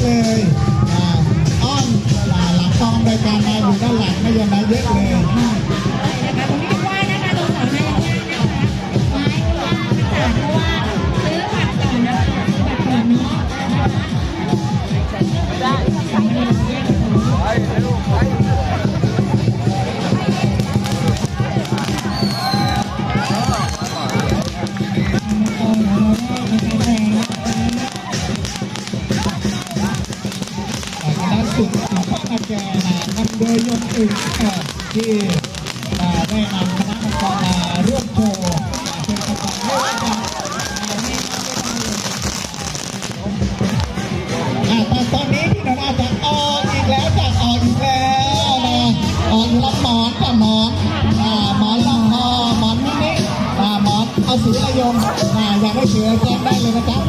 เลย โดยยนต์อึ่งที่ได้นำคณะกรรมารมาร่วมโชว์เป็นประจำไม่นนี้ะตอนนี้พี่นานาจจะออกอีกแล้วจากออกอีกแล้วนะออกแล้วหมอนกับหมอนหมอนลำคอหมอนมินิหมอนเอาสีระยมอยากให้เสือแจ้งได้เลยนะครับ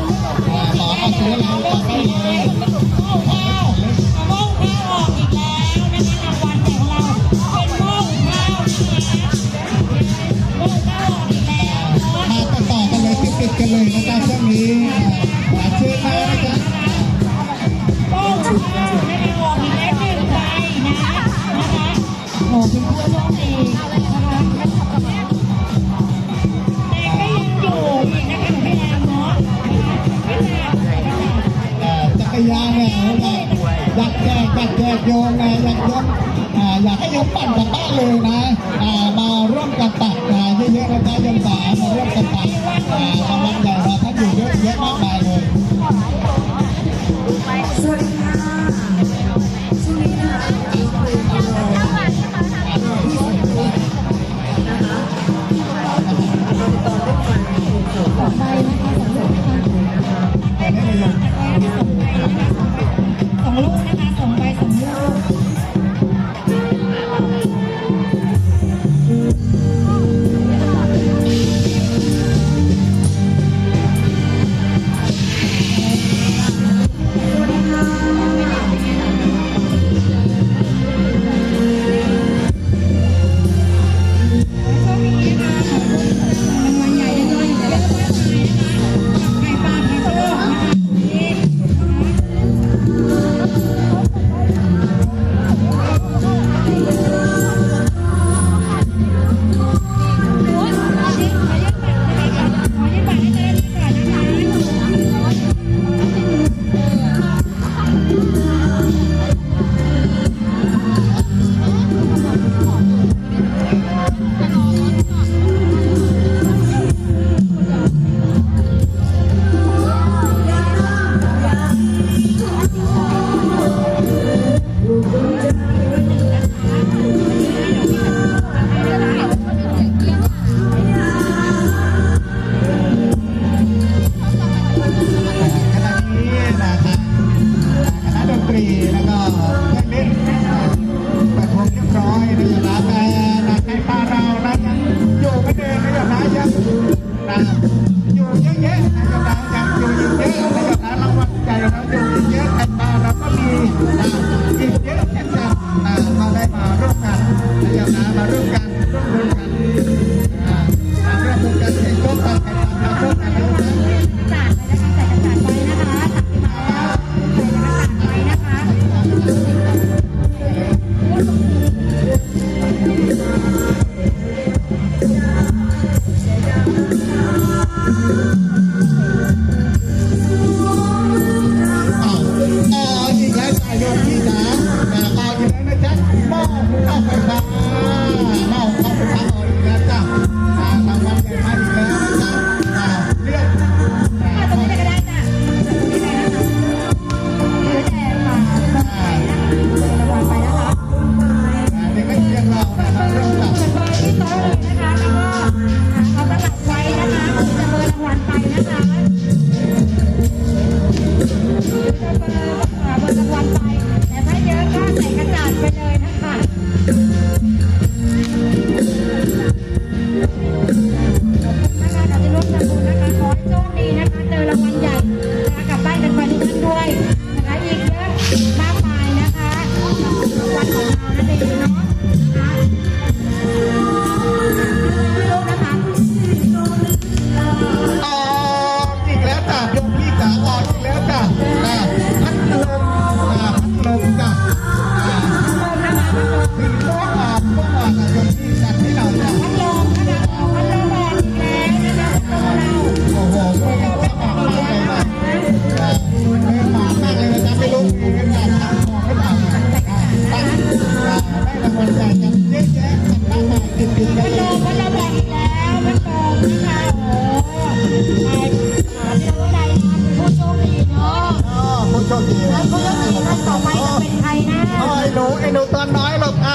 หมอนอสีรยม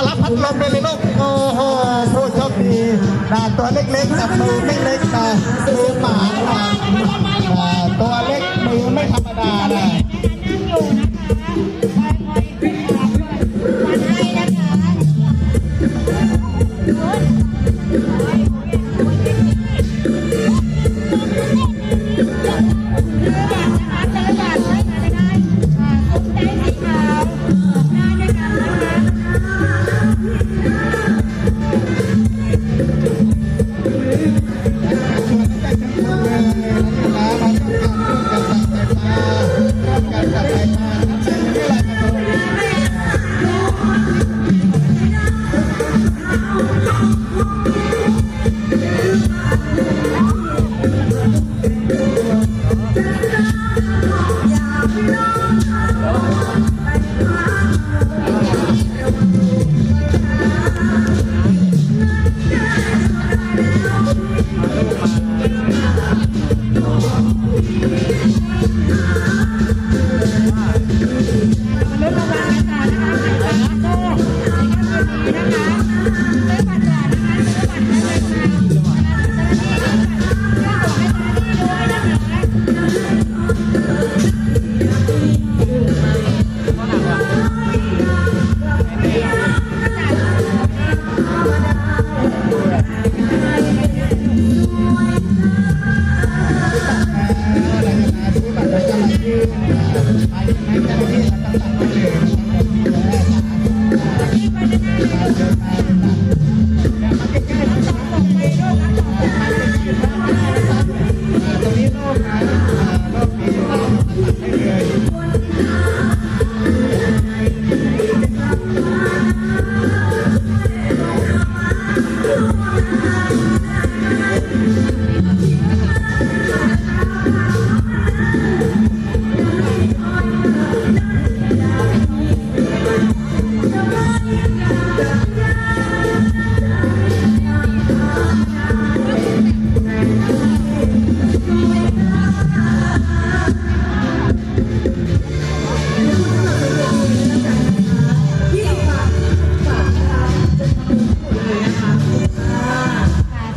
รับพัดลมเนโลกโอ้โหผู้โชคดีตัวเล็กๆจับมือเล็กแต่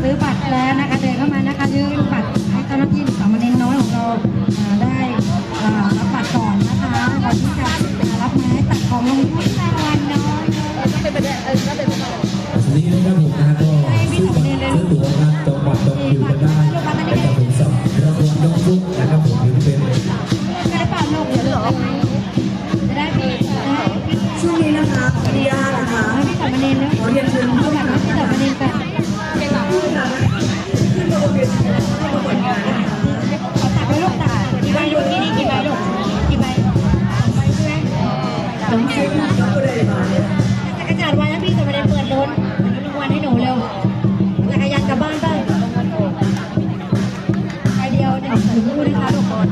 ซื้อบัตรแล้วนะคะเดินเข้ามานะคะยื่นบัตรให้เจ้าหน้าที่ จักรจัวันแล้วพี่จะไม่ได้เปิดรถรางวัลให้หนูเร็วจักยานกลับบ้านบ้างเดียวหนึ่งถึงคู่นะคะทุกคน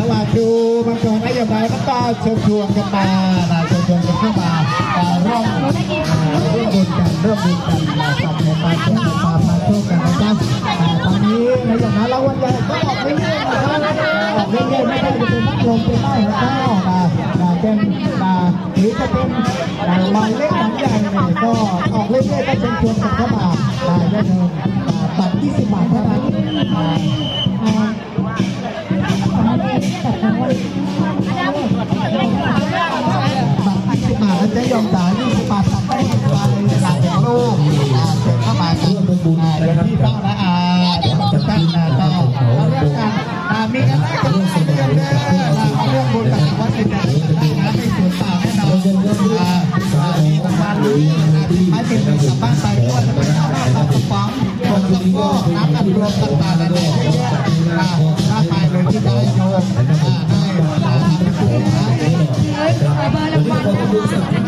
ระหว่างดูบางกองนโยบายก็ต้าเชิญชวนกันมาเชิญชวนกันเข้ามาร่วมร่วมกันร่วมกันมาสอบเรียนมาเพื่อมาพาโชกันี้ในสถานราวันใหญ่ก็ออกเรื่อยๆนะครับออกเรื่อยๆไม่ได้เป็นนักลงไป็นใต้หัวข้าวนะนะเป็นนะหรือจะเป็นนะมานเล็กมังใหญ่ก็ออกเรื่อยๆก็เชิญชวนกันเข้ามานได้เงินบัตร20บาทเท่านั้นบัตร20บาทแล้วจะยอมตา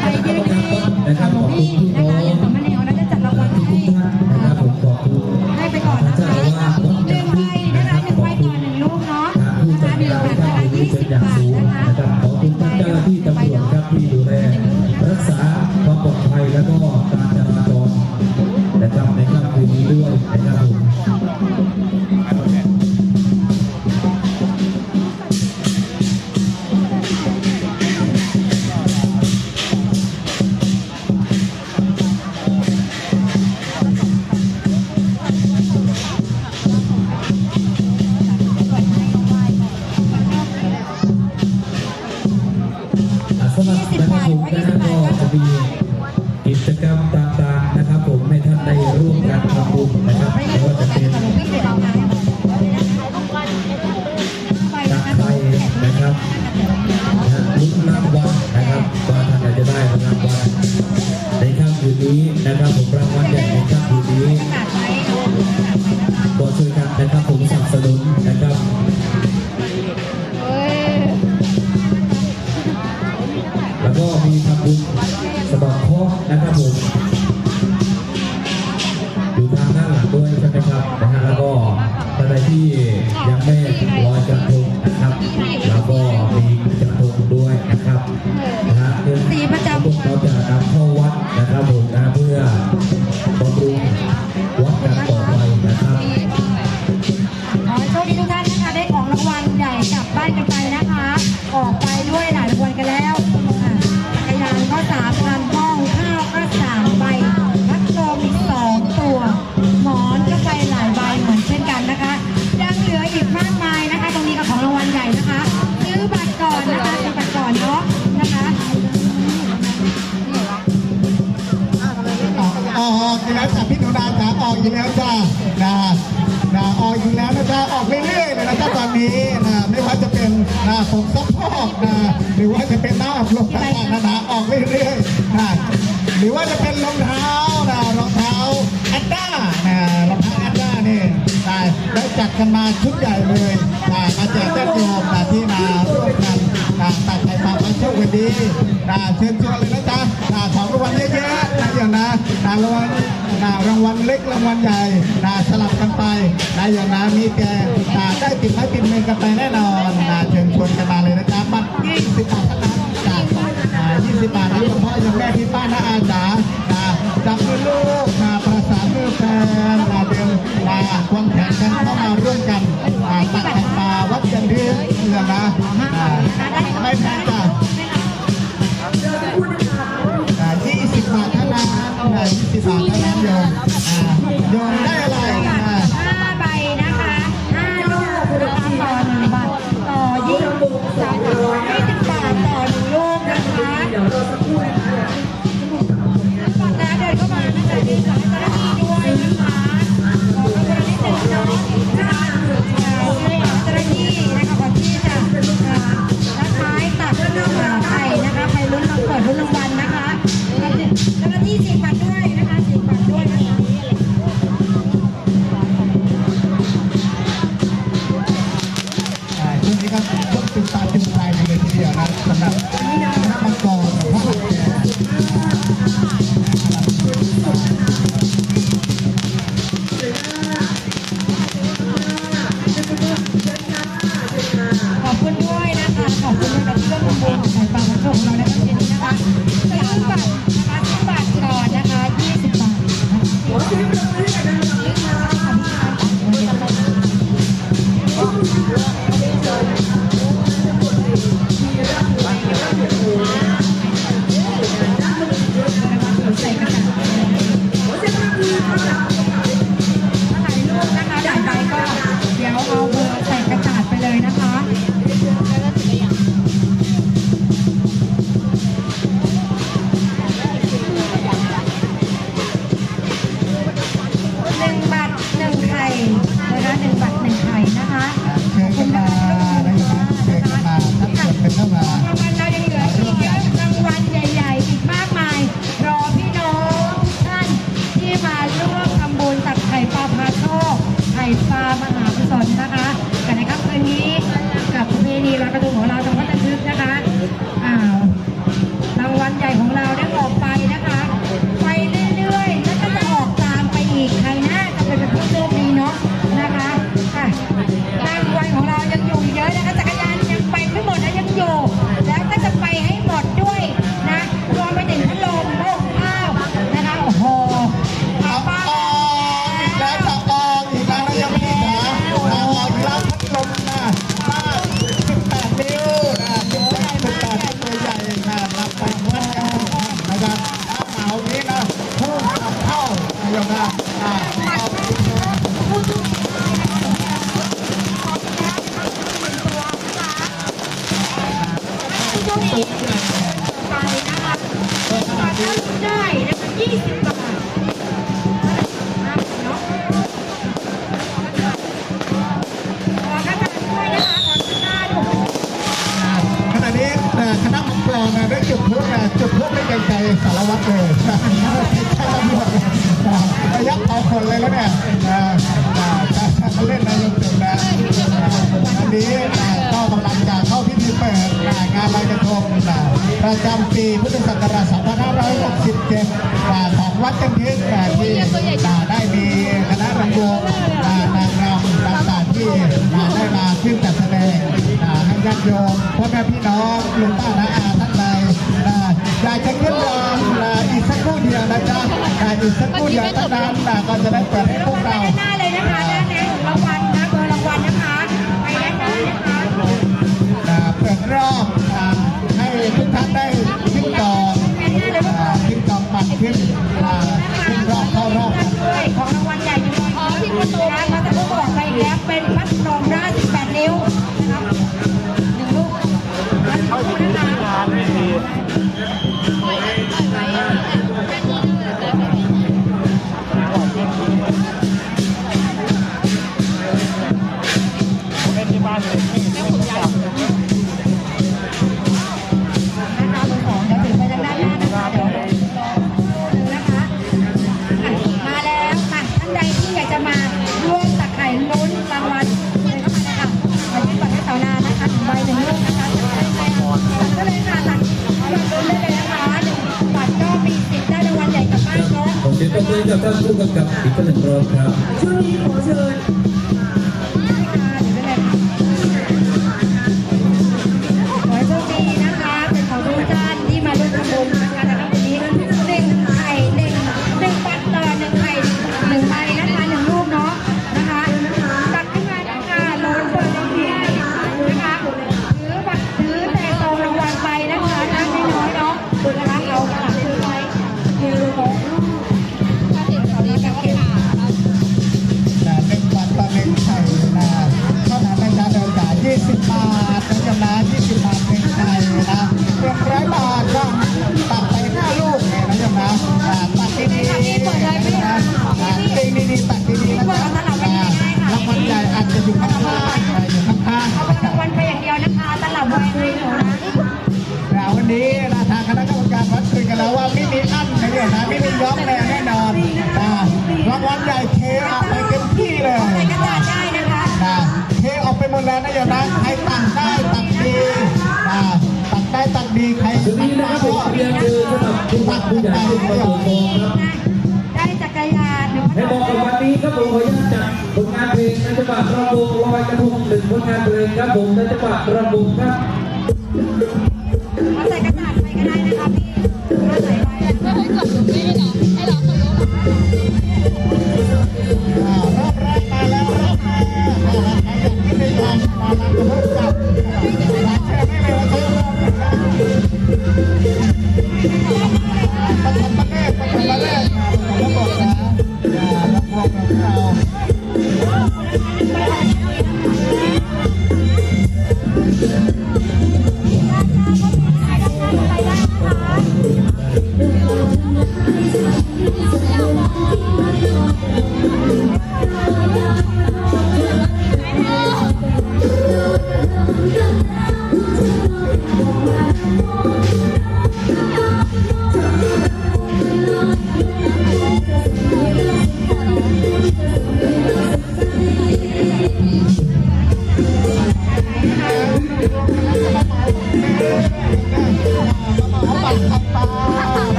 Tiger ดูทางด้านหลังด้วยใช่ไหมครับนะฮะแล้วก็ใครที่ยังไม่รอยกระทงนะครับ ยิงแล้วจ้านะนะออกยิงแล้วนะจ้าออกเรื่อยๆเลยนะจ้าตอนนี้นะไม่ว่าจะเป็นนะผมซักพอกนะหรือว่าจะเป็นหน้ำอัดลมต่างๆนะนะออกเรื่อยๆนะหรือว่าจะเป็นรองเท้านะรองเท้าแอัดด้านะรองเท้าแอัดด้านี่นได้จัดกันมาชุดใหญ่เลยนะมาแจกญาติโยมนะที่มาร่วมกัน นะตัดไปมาไปโชคดีตาเชิญชวนเลยนะจ๊ะตาสองรางวัลเยอะแยะนะอย่างนะตารางวัลตารางวัลเล็กรางวัลใหญ่ตาสลับกันไปตาอย่างนะมีแกตาได้ติดไม้ติดมือกันไปแน่นอนตาเชิญชวนกันมาเลยนะจ๊ะบัตร20บาทเท่านั้นจ้ะ20บาทนะเฉณพ่อยังแม่พี่ป้าน้าอาจ๋า ที่สามท่านั้นโยอาโยมได้ ขณะนี้คณะมังกรได้จุดพลุจุดพลุได้ใจใจสารวัตรเลยใช่ตำรวจระยับเอาคนเลยแล้วเนี่ยเาเล่นนายกจุดนะอันนี้ก็กำลังจะเข้าพิธีเปิดงานลอกระทงประจำปีพุ อ่าของวัดจันทิกอ่าที่อ่าได้มีคณะรำวงอ่านางรำต่างๆที่อ่าได้มาขึ้นจัดแสดงให้ญาติโยมพ่อแม่พี่น้องลุงป้าน้าอาท่านใดอยากจะขึ้นรำอ่าอีกสักครู่เดียวนะจ๊ะอ่าอีกสักครู่เดียวเท่านั้นอ่ก็จะได้เปิดให้พวกเราด้านหน้าเลยนะคะด้านหน้าของรางวัลนะเบอร์รางวัลนะคะไปด้านหน้านะคะอ่าเปิดรอบให้ทุกท่านได้ขึ้นก่อ ขึ้นอ่าขึ้นรอบเข้ารอบกันด้วยของรางวัลใหญ่อยู่อ๋อที่ประตูนะมาจากผู้บอกไปแล้วเป็นพัดลมด้าน18 นิ้วนะครับหนึ่งลูกแล้วเข้าดูนะคะนะคะ ย้อมแรงแน่นอนนะรางวัลใหญ่เทออกไปเต็มที่เลยใส่กระดาษได้นะคะนะเทออกไปหมดแล้วนะโยมนะใครตักได้ตักดีนะตักได้ตักดีใครวันนี้นะผมเรียนเชิญสำหรับผู้หลักผู้ใหญ่ที่มาตรวจสอบครับได้จักรยานหรือให้บอกกับวันนี้ครับผมขออนุญาตจัดผลงานเพลงในจังหวัดระบบลอยกระทงหนึ่งผลงานเพลงครับผมในจังหวัดระบบครับ